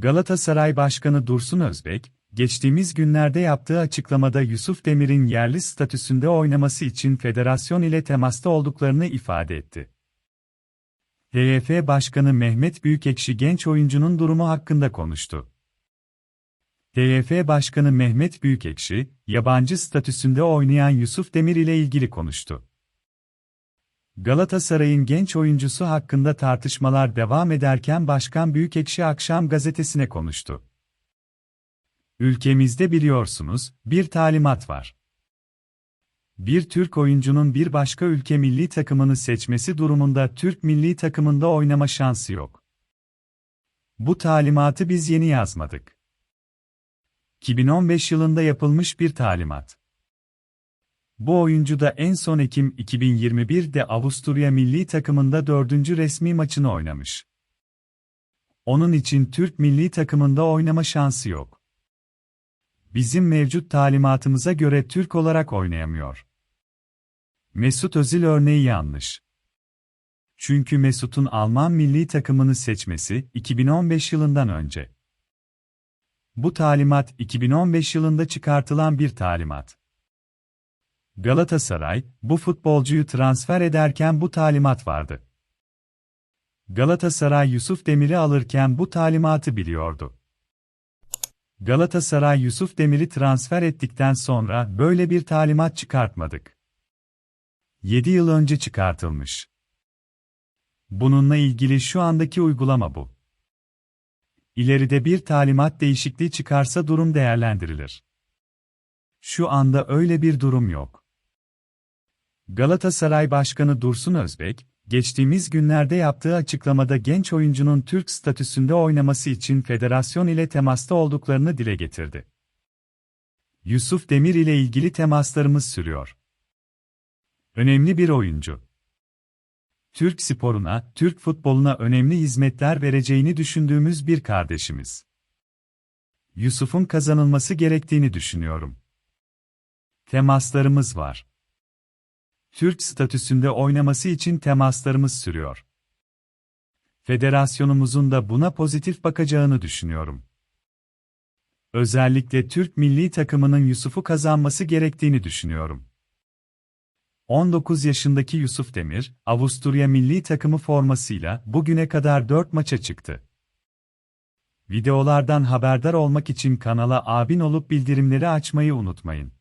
Galatasaray Başkanı Dursun Özbek, geçtiğimiz günlerde yaptığı açıklamada Yusuf Demir'in yerli statüsünde oynaması için federasyon ile temasta olduklarını ifade etti. TFF Başkanı Mehmet Büyükekşi genç oyuncunun durumu hakkında konuştu. TFF Başkanı Mehmet Büyükekşi, yabancı statüsünde oynayan Yusuf Demir ile ilgili konuştu. Galatasaray'ın genç oyuncusu hakkında tartışmalar devam ederken Başkan Büyükekşi Akşam gazetesine konuştu. Ülkemizde biliyorsunuz, bir talimat var. Bir Türk oyuncunun bir başka ülke milli takımını seçmesi durumunda Türk milli takımında oynama şansı yok. Bu talimatı biz yeni yazmadık. 2015 yılında yapılmış bir talimat. Bu oyuncu da en son Ekim 2021'de Avusturya milli takımında dördüncü resmi maçını oynamış. Onun için Türk milli takımında oynama şansı yok. Bizim mevcut talimatımıza göre Türk olarak oynayamıyor. Mesut Özil örneği yanlış. Çünkü Mesut'un Alman milli takımını seçmesi 2015 yılından önce. Bu talimat 2015 yılında çıkartılan bir talimat. Galatasaray, bu futbolcuyu transfer ederken bu talimat vardı. Galatasaray Yusuf Demir'i alırken bu talimatı biliyordu. Galatasaray Yusuf Demir'i transfer ettikten sonra böyle bir talimat çıkartmadık. 7 yıl önce çıkartılmış. Bununla ilgili şu andaki uygulama bu. İleride bir talimat değişikliği çıkarsa durum değerlendirilir. Şu anda öyle bir durum yok. Galatasaray Başkanı Dursun Özbek, geçtiğimiz günlerde yaptığı açıklamada genç oyuncunun Türk statüsünde oynaması için federasyon ile temasta olduklarını dile getirdi. Yusuf Demir ile ilgili temaslarımız sürüyor. Önemli bir oyuncu. Türk sporuna, Türk futboluna önemli hizmetler vereceğini düşündüğümüz bir kardeşimiz. Yusuf'un kazanılması gerektiğini düşünüyorum. Temaslarımız var. Türk statüsünde oynaması için temaslarımız sürüyor. Federasyonumuzun da buna pozitif bakacağını düşünüyorum. Özellikle Türk milli takımının Yusuf'u kazanması gerektiğini düşünüyorum. 19 yaşındaki Yusuf Demir, Avusturya milli takımı formasıyla bugüne kadar 4 maça çıktı. Videolardan haberdar olmak için kanala abin olup bildirimleri açmayı unutmayın.